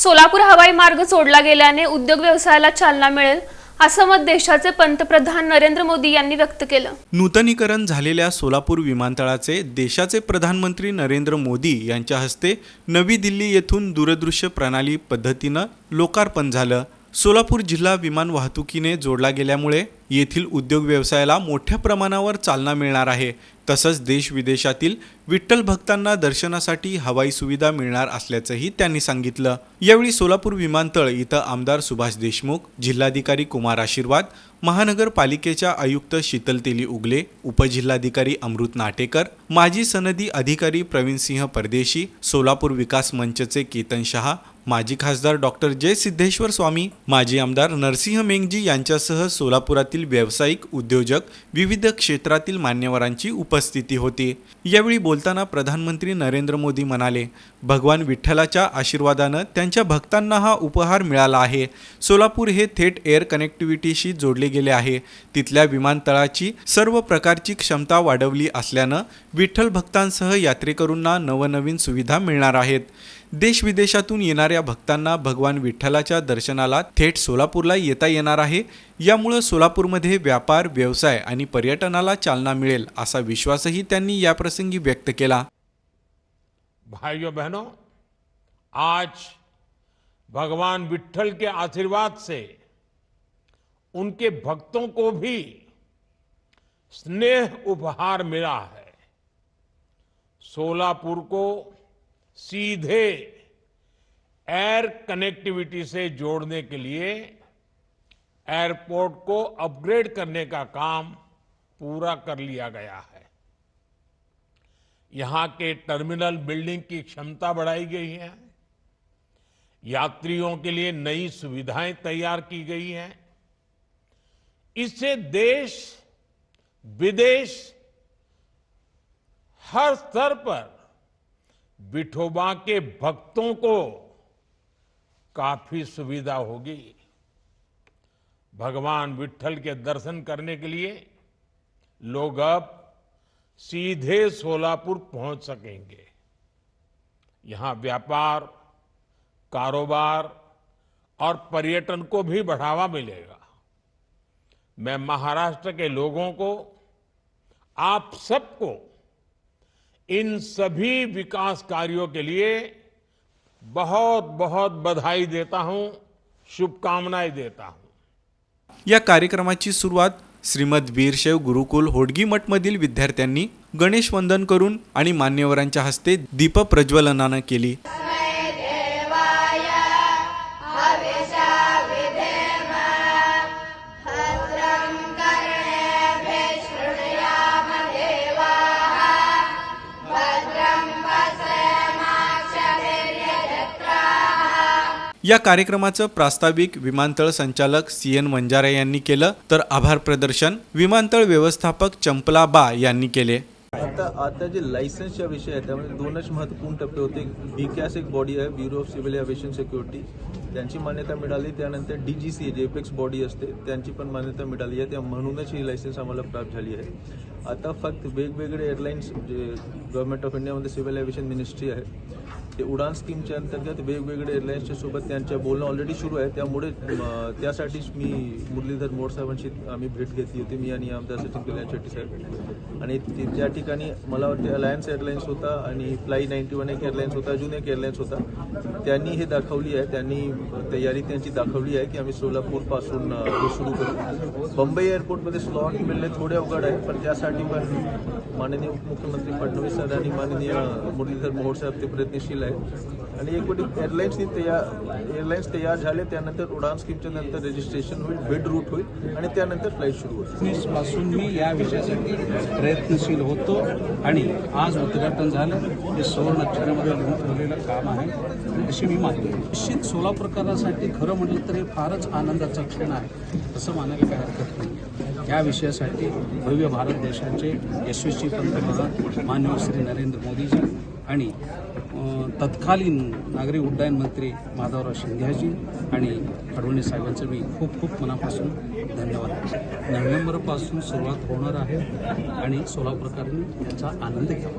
सोलापूर हवाई मार्ग सोडला गेल्याने उद्योग व्यवसायाला चालना मिळेल असं मत देशाचे पंतप्रधान नरेंद्र मोदी यांनी व्यक्त केलं. नूतनीकरण झालेल्या सोलापूर विमानतळाचे देशाचे प्रधानमंत्री नरेंद्र मोदी यांच्या हस्ते नवी दिल्ली येथून दूरदृश्य प्रणाली पद्धतीनं लोकार्पण झालं. सोलापूर जिल्हा विमान वाहतुकीने जोडला गेल्यामुळे येथील उद्योग व्यवसायाला मोठ्या प्रमाणावर चालना मिळणार आहे. तसंच देश विदेशातील विठ्ठल भक्तांना दर्शनासाठी हवाई सुविधा मिळणार असल्याचंही त्यांनी सांगितलं. यावेळी सोलापूर विमानतळ इथं आमदार सुभाष देशमुख जिल्हाधिकारी कुमार आशीर्वाद महानगरपालिकेच्या आयुक्त शीतल तेली उगले उपजिल्हाधिकारी अमृत नाटेकर माजी सनदी अधिकारी प्रवीणसिंह परदेशी सोलापूर विकास मंचचे केतन शहा माजी खासदार डॉक्टर जय सिद्धेश्वर स्वामी माजी आमदार नरसिंह मेंगजी यांच्यासह सोलापुरातील व्यावसायिक उद्योजक विविध क्षेत्रातील मान्यवरांची उपस्थिती होती. यावेळी बोलताना प्रधानमंत्री नरेंद्र मोदी म्हणाले भगवान विठ्ठलाच्या आशीर्वादानं त्यांच्या भक्तांना हा उपहार मिळाला आहे. सोलापूर हे थेट एअर कनेक्टिव्हिटीशी जोडले गेले आहे. तिथल्या विमानतळाची सर्व प्रकारची क्षमता वाढवली असल्यानं विठ्ठल भक्तांसह यात्रेकरूंना नवनवीन सुविधा मिळणार आहेत. देश विदेशातून येणाऱ्या भक्तांना भगवान विठ्ठलाच्या दर्शनाला थेट सोलापूरला येता येणार आहे. यामुळं सोलापूरमध्ये व्यापार व्यवसाय आणि पर्यटनाला चालना मिळेल असा विश्वासही त्यांनी याप्रसंगी व्यक्त केला. भाइयों बहनों आज भगवान विठ्ठल के आशीर्वाद से उनके भक्तों को भी स्नेह उपहार मिला है। सोलापुर को सीधे एयर कनेक्टिविटी से जोड़ने के लिए एयरपोर्ट को अपग्रेड करने का काम पूरा कर लिया गया है। यहाँ के टर्मिनल बिल्डिंग की क्षमता बढ़ाई गई है। यात्रियों के लिए नई सुविधाएँ तैयार की गई हैं। इससे देश, विदेश हर स्तर पर विठोबा के भक्तों को काफ़ी सुविधा होगी। भगवान विट्ठल के दर्शन करने के लिए लोग अब सीधे सोलापुर पहुँच सकेंगे। यहाँ व्यापार, कारोबार और पर्यटन को भी बढ़ावा मिलेगा। मैं महाराष्ट्र के लोगों को, आप सबको इन सभी विकास कार्यों के लिए बहुत बहुत बधाई देता हूं शुभकामनाएं देता हूं। या कार्यक्रमाची सुरुवात श्रीमद वीरशैव गुरुकुल होडगी मठमधील विद्यार्थ्यांनी गणेश वंदन करून आणि मान्यवरांच्या हस्ते दीप प्रज्वलनानं केली. या कार्यक्रमाचं प्रास्ताविक विमानतळ संचालक सी एन वंजारे यांनी केलं तर आभार प्रदर्शन विमानतळ व्यवस्थापक चंपला बा यांनी केले. आता आता जे लायसन्सच्या विषय आहे त्यामध्ये दोनच महत्त्वपूर्ण टप्पे होते. बी कॅस एक बॉडी आहे bureau of civil aviation security त्यांची मान्यता मिळाली त्यानंतर डी जी सी जे एपेक्स बॉडी असते त्यांची पण मान्यता मिळाली आहे. त्या म्हणूनच ही लायसन्स आम्हाला प्राप्त झाली आहे. आता फक्त वेगवेगळे एअरलाईन्स जे गव्हर्नमेंट ऑफ इंडियामध्ये सिव्हिल एव्हिएशन मिनिस्ट्री आहे ते उडान स्कीमच्या अंतर्गत वेगवेगळे एअरलाईन्सच्या सोबत त्यांच्या बोलणं ऑलरेडी सुरू आहे त्यामुळे त्यासाठीच मी मुरलीधर मोड साहेबांशी आम्ही भेट घेतली होती मी आणि आमदार सचिन कल्याण शेट्टी साहेब. आणि त्या ठिकाणी मला वाटते अलायन्स एअरलाईन्स होता आणि फ्लाय नाईन्टी वन एक एअरलाईन्स होता अजून एक एअरलाईन्स होता. त्यांनी हे दाखवली आहे त्यांनी तयारी त्यांची दाखवली आहे की आम्ही सोलापूरपासून सुरू करू. बंबई एअरपोर्टमध्ये स्लॉट मिळणे थोडे अवघड आहे पण त्यासाठी पण माननीय उपमुख्यमंत्री फडणवीस सर आणि माननीय मुरलीधर मोहोळ साहेब ते प्रयत्नशील आहे. आणि एक कोटी एअरलाईन्सनी तयार एअरलाईन्स तयार झाले त्यानंतर उडान स्कीमच्या नंतर रजिस्ट्रेशन होईल बेड रूट होईल आणि त्यानंतर फ्लाईट सुरू होईल. पासून मी या विषयासाठी प्रयत्नशील होतो आणि आज उद्घाटन झालं. हे सुवर्ण अक्षरामध्ये लिहून ठेवलेलं काम आहे. अशी मी मानतो निश्चित सोलापूरकरांसाठी खरं म्हटलं तर हे फारच आनंदाचा क्षण आहे असं मानायला काय हरकत नाही. या विषयासाठी भव्य भारत देशाचे यशस्वी पंतप्रधान माननीय श्री नरेंद्र मोदीजी आणि तत्कालीन नागरी उड्डयन मंत्री माधवराव शिंद्याजी आणि फडणवीस साहेबांचं मी खूप खूप मनापासून धन्यवाद नोव्हेंबरपासून सुरुवात होणार आहे आणि सोलापूरकरांनी याचा आनंद घ्यावा.